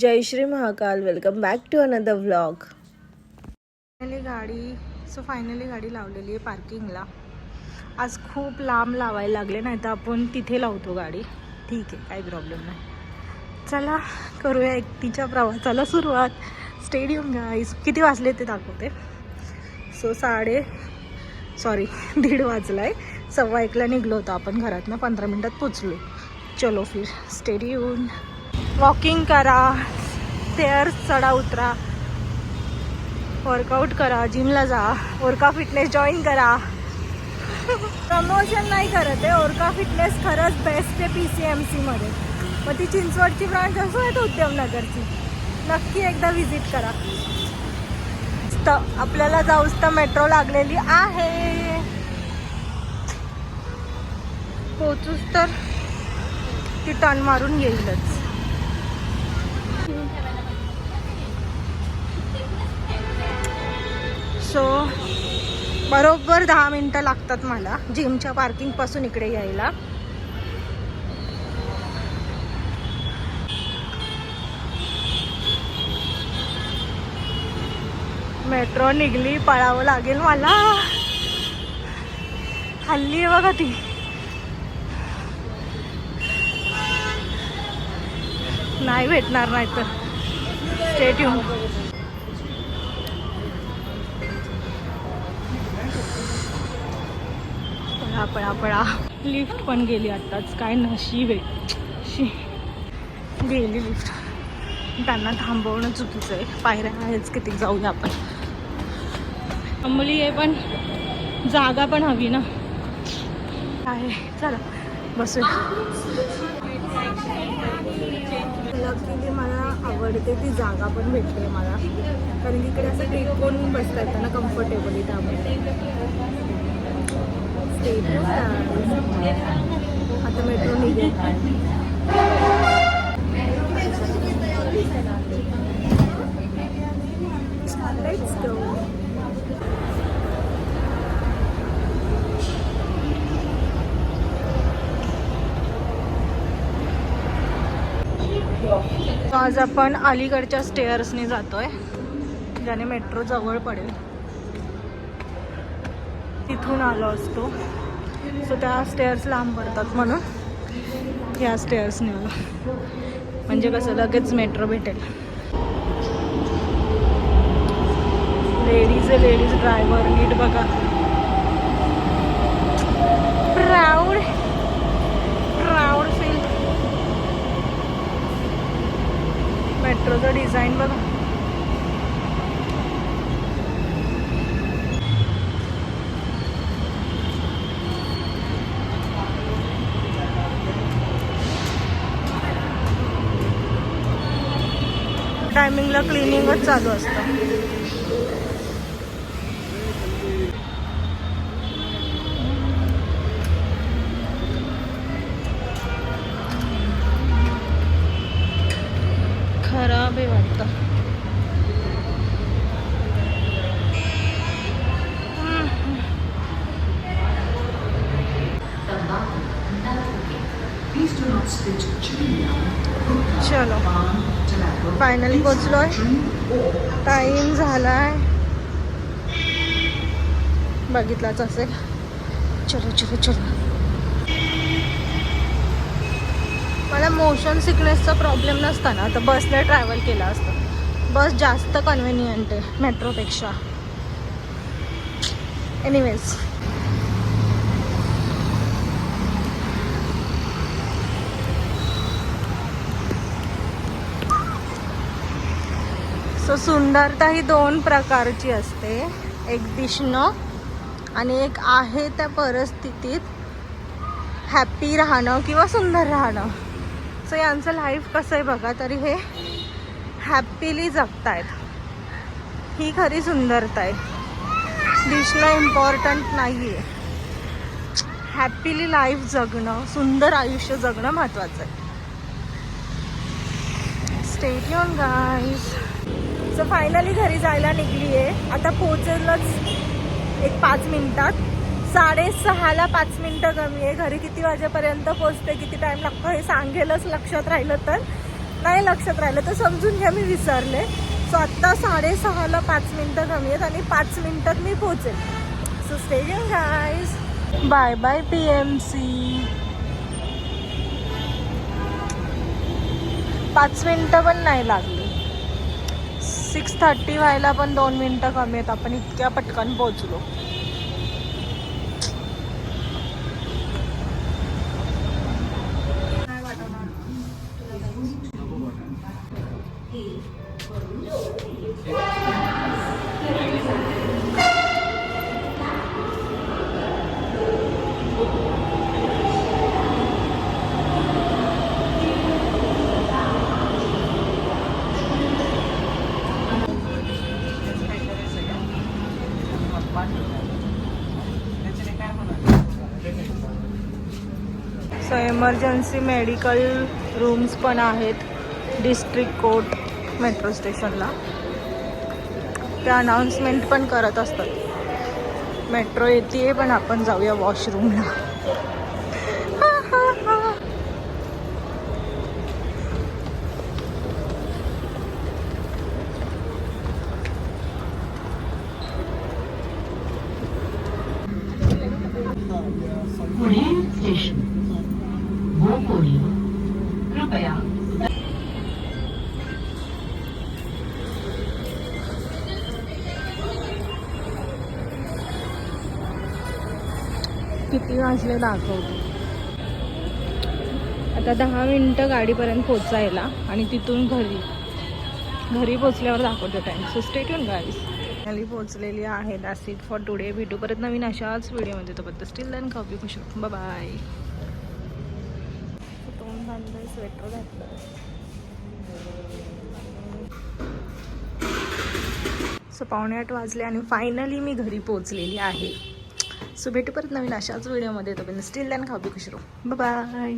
Jai Shri Mahakal. Welcome back to another vlog finally गाडी so finally गाडी लावलेली आहे पार्किंगला आज खूप लांब लावायला लागले नाही तर आपण तिथे लावतो गाडी. ठीक आहे काही प्रॉब्लेम नाही. चला करूया एकटीच्या प्रवासाला सुरुवात. स्टेडियम गाईस किती वाजले ते दाखवते. सो साडे सॉरी दीड वाजला आहे सव्वा एकला निघलो होतो आपण घरातनं पंधरा मिनटात पोचलो. चलो फिर स्टेडियम वॉकिंग करा स्टेअर्स चढा उतरा. वर्कआउट करा जिमला जा. ओरका फिटनेस जॉईन करा. प्रमोशन नाही करत आहे. ओरका फिटनेस खरंच बेस्ट आहे पी सी एम सीमध्ये मग ती चिंचवडची ब्रांच असो आहे उद्यमनगरची नक्की एकदा व्हिजिट करा. तर आपल्याला जाऊच तर मेट्रो लागलेली आहे. पोचूच तर ती टर्न मारून येईलच. सो बरोबर दहा मिनटं लागतात मला जिमच्या पार्किंगपासून इकडे यायला. मेट्रो निघली पळावं लागेल मला. हल्ली आहे बघा ती. नाही भेटणार नाही तर स्टेट येऊन पळा पळा. पळा लिफ्ट पण गेली आत्ताच. काय नशीब आहे. शी. गेली लिफ्ट त्यांना थांबवणं चुकीचं आहे. पायऱ्या आहेच किती जाऊया आपण. मुली आहे पण. जागा पण हवी ना. आहे. चला बसूया. लकीली मला आवडते ती जागा पण भेटते मला. कारण की इकडे असं कोण बसता येतं ना कम्फर्टेबली त्यामुळे. आता मेट्रो निघेल आज आपण अलीकडच्या स्टेअर्सने जातोय. ज्याने मेट्रो जवळ पडेल. तिथून आलो असतो. सो त्या स्टेअर्स लांब पडतात म्हणून या स्टेअर्सने आलो. म्हणजे कसं लगेच मेट्रो भेटेल. लेडीज आहे लेडीज ड्रायव्हर नीट बघा. प्राऊड प्राऊड फील मेट्रोचं डिझाईन बघा. टायमिंगला क्लिनिंगच चालू असतं. खराब आहे वाटतं. चलो. फायनली पोचलोय. टाईम झाला आहे बघितलाच असेल. चलो चलो चलो. मला मोशन सिकनेसचा प्रॉब्लेम नसता ना तर बसने ट्रॅव्हल केला असतं. बस जास्त कन्व्हिनियंट आहे मेट्रोपेक्षा एनिवेज सो सुंदरता ही दोन प्रकारची असते. एक दिसणं आणि एक आहे त्या परिस्थितीत हॅप्पी राहणं किंवा सुंदर राहणं. सो यांचं लाईफ कसं आहे बघा तरी हे हॅप्पीली जगतायत. ही खरी सुंदरता आहे. दिसणं इम्पॉर्टंट नाही आहे हॅप्पीली लाईफ जगणं सुंदर आयुष्य जगणं महत्त्वाचं आहे. स्टेडियम गाईज सो फायनली घरी जायला निघली आहे आता पोहोचेलच एक पाच मिनिटात. साडेसहाला पाच मिनटं कमी आहे घरी किती वाजेपर्यंत पोचते किती टाईम लागतो हे सांगेलच. लक्षात राहिलं तर. नाही लक्षात राहिलं तर समजून घ्या मी विसरले. सो आत्ता साडेसहाला पाच मिनटं कमी आहेत आणि पाच मिनटात मी पोचेल so stadium guys bye bye P M C पाच मिनटं पण नाही लागली. सिक्स थर्टी व्हायला पण दोन मिनटं कमी आहेत. आपण इतक्या पटकन पोहोचलो. सो एमर्जन्सी मेडिकल रूम्स पण आहेत. डिस्ट्रिक्ट कोर्ट मेट्रो स्टेशनला ते अनाऊन्समेंट पण करत असतात. मेट्रो येते पण आपण जाऊया वॉशरूमला किती वाजले दाखवतो आता दहा मिनटं गाडीपर्यंत पोचायला आणि तिथून घरी. घरी पोचल्यावर दाखवतो time so state guys finally पोचलेली आहे. दॅट्स इट फॉर टुडे भेटू परत नवीन अशाच व्हिडिओमध्ये. तोपर्यंत स्टील दॅन कॉपी खुश बाय तोंड बांधलं स्वेटर घातलं सो पावणे आठ वाजले आणि फायनली मी घरी पोचलेली आहे. सो भेटू परत नवीन अशाच व्हिडिओमध्ये. तोपर्यंत स्टील दॅन खाऊ खुश बाय